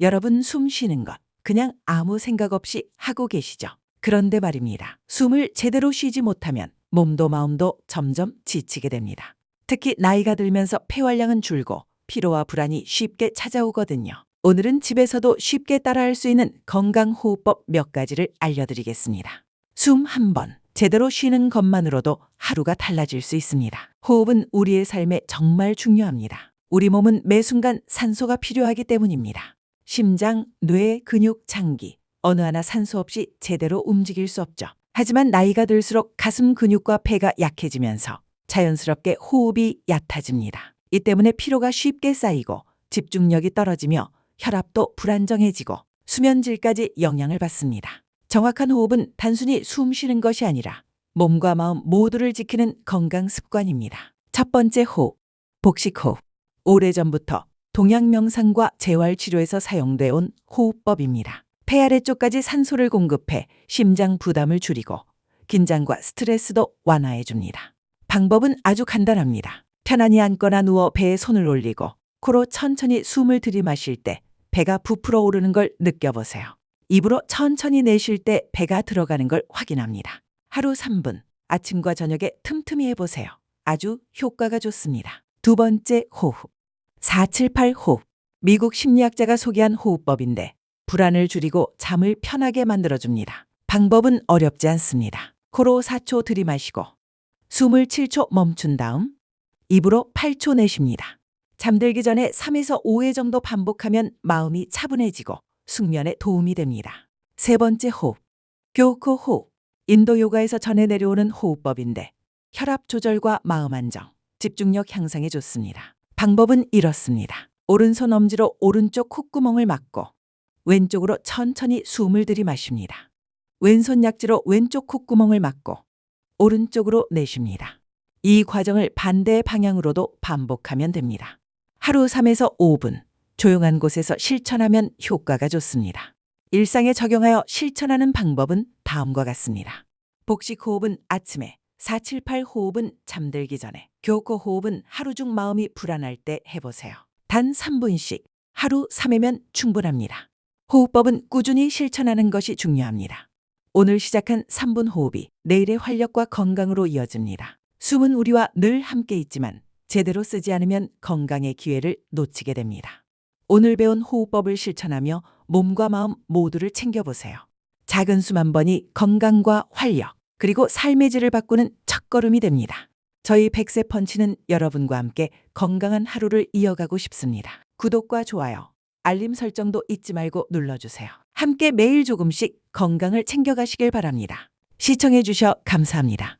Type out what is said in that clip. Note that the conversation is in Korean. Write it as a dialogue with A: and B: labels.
A: 여러분 숨 쉬는 것 그냥 아무 생각 없이 하고 계시죠? 그런데 말입니다. 숨을 제대로 쉬지 못하면 몸도 마음도 점점 지치게 됩니다. 특히 나이가 들면서 폐활량은 줄고 피로와 불안이 쉽게 찾아오거든요. 오늘은 집에서도 쉽게 따라할 수 있는 건강호흡법 몇 가지를 알려드리겠습니다. 숨 한 번 제대로 쉬는 것만으로도 하루가 달라질 수 있습니다. 호흡은 우리의 삶에 정말 중요합니다. 우리 몸은 매 순간 산소가 필요하기 때문입니다. 심장, 뇌, 근육, 장기 어느 하나 산소 없이 제대로 움직일 수 없죠. 하지만 나이가 들수록 가슴 근육과 폐가 약해지면서 자연스럽게 호흡이 얕아집니다. 이 때문에 피로가 쉽게 쌓이고 집중력이 떨어지며 혈압도 불안정해지고 수면질까지 영향을 받습니다. 정확한 호흡은 단순히 숨 쉬는 것이 아니라 몸과 마음 모두를 지키는 건강 습관입니다. 첫 번째 호흡, 복식 호흡. 오래전부터 동양 명상과 재활 치료에서 사용돼 온 호흡법입니다. 폐 아래쪽까지 산소를 공급해 심장 부담을 줄이고 긴장과 스트레스도 완화해 줍니다. 방법은 아주 간단합니다. 편안히 앉거나 누워 배에 손을 올리고 코로 천천히 숨을 들이마실 때 배가 부풀어 오르는 걸 느껴보세요. 입으로 천천히 내쉴 때 배가 들어가는 걸 확인합니다. 하루 3분, 아침과 저녁에 틈틈이 해보세요. 아주 효과가 좋습니다. 두 번째 호흡. 478 호흡. 미국 심리학자가 소개한 호흡법인데 불안을 줄이고 잠을 편하게 만들어줍니다. 방법은 어렵지 않습니다. 코로 4초 들이마시고 숨을 7초 멈춘 다음 입으로 8초 내쉽니다. 잠들기 전에 3에서 5회 정도 반복하면 마음이 차분해지고 숙면에 도움이 됩니다. 세 번째 호흡. 교코 호흡. 인도 요가에서 전해 내려오는 호흡법인데 혈압 조절과 마음 안정, 집중력 향상에 좋습니다. 방법은 이렇습니다. 오른손 엄지로 오른쪽 콧구멍을 막고 왼쪽으로 천천히 숨을 들이마십니다. 왼손 약지로 왼쪽 콧구멍을 막고 오른쪽으로 내쉽니다. 이 과정을 반대 방향으로도 반복하면 됩니다. 하루 3에서 5분 조용한 곳에서 실천하면 효과가 좋습니다. 일상에 적용하여 실천하는 방법은 다음과 같습니다. 복식 호흡은 아침에, 478 호흡은 잠들기 전에, 교코 호흡은 하루 중 마음이 불안할 때 해보세요. 단 3분씩 하루 3회면 충분합니다. 호흡법은 꾸준히 실천하는 것이 중요합니다. 오늘 시작한 3분 호흡이 내일의 활력과 건강으로 이어집니다. 숨은 우리와 늘 함께 있지만 제대로 쓰지 않으면 건강의 기회를 놓치게 됩니다. 오늘 배운 호흡법을 실천하며 몸과 마음 모두를 챙겨보세요. 작은 숨 한 번이 건강과 활력, 그리고 삶의 질을 바꾸는 첫걸음이 됩니다. 저희 백세 펀치는 여러분과 함께 건강한 하루를 이어가고 싶습니다. 구독과 좋아요, 알림 설정도 잊지 말고 눌러주세요. 함께 매일 조금씩 건강을 챙겨가시길 바랍니다. 시청해주셔 감사합니다.